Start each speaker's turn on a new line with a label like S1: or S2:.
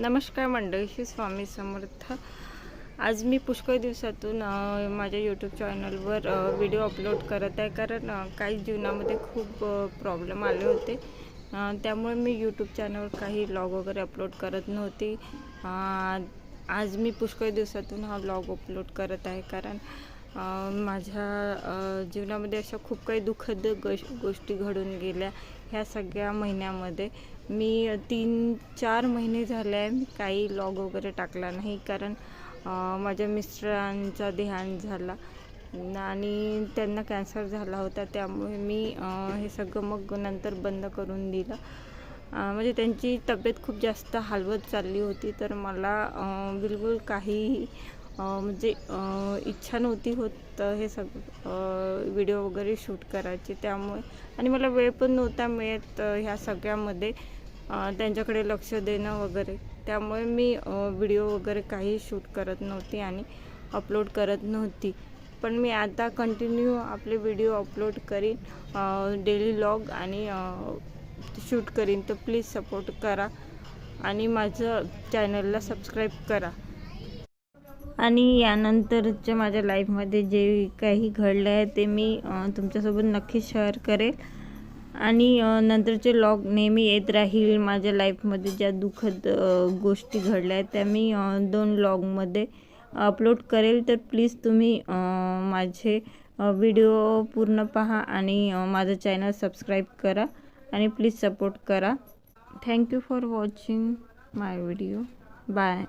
S1: नमस्कार मंडळी श्री स्वामी समर्थ. आज मी पुष्कळ दिवसातून माझ्या यूट्यूब चॅनलवर व्हिडिओ अपलोड करत आहे. कारण काही जीवनामध्ये खूप प्रॉब्लेम आले होते. त्यामुळे मी यूट्यूब चॅनलवर काही ब्लॉग वगैरे अपलोड करत नव्हती. आज मी पुष्कळ दिवसातून हा ब्लॉग अपलोड करत आहे. कारण माझ्या जीवनामध्ये अशा खूप काही दुःखद गोष गोष्टी घडून गेल्या ह्या सगळ्या महिन्यामध्ये. मी तीन चार महिने झाले आहे मी काही लॉग वगैरे टाकला नाही कारण माझ्या मिस्टरांचा देहांत झाला आणि त्यांना कॅन्सर झाला होता त्यामुळे मी हे सगळं मग नंतर बंद करून दिलं. म्हणजे त्यांची तब्येत खूप जास्त हलवत चालली होती तर मला बिलकुल काही म्हणजे इच्छा नव्हती होत हे सग व्हिडिओ वगैरे शूट करायचे त्यामुळे. आणि मला वेळ पण नव्हता मिळत ह्या सगळ्यामध्ये त्यांच्याकडे लक्ष देणं वगैरे. त्यामुळे मी व्हिडिओ वगैरे काही शूट करत नव्हती आणि अपलोड करत नव्हती. पण मी आता कंटिन्यू आपले व्हिडिओ अपलोड करीन डेली लॉग आणि शूट करीन. तर प्लीज सपोर्ट करा आणि माझं चॅनलला सबस्क्राईब करा. आणि यानंतरच्या माझ्या लाईफमध्ये जे काही घडलं आहे ते मी तुमच्यासोबत नक्की शेअर करेल. आणि नंतरचे लॉग नेहमी येत राहील. माझ्या लाईफमध्ये ज्या दुःखद गोष्टी घडल्या आहेत त्या मी दोन लॉगमध्ये अपलोड करेल. तर प्लीज तुम्ही माझे व्हिडिओ पूर्ण पहा आणि माझं चॅनल सबस्क्राईब करा आणि प्लीज सपोर्ट करा. Thank you for watching my video. Bye.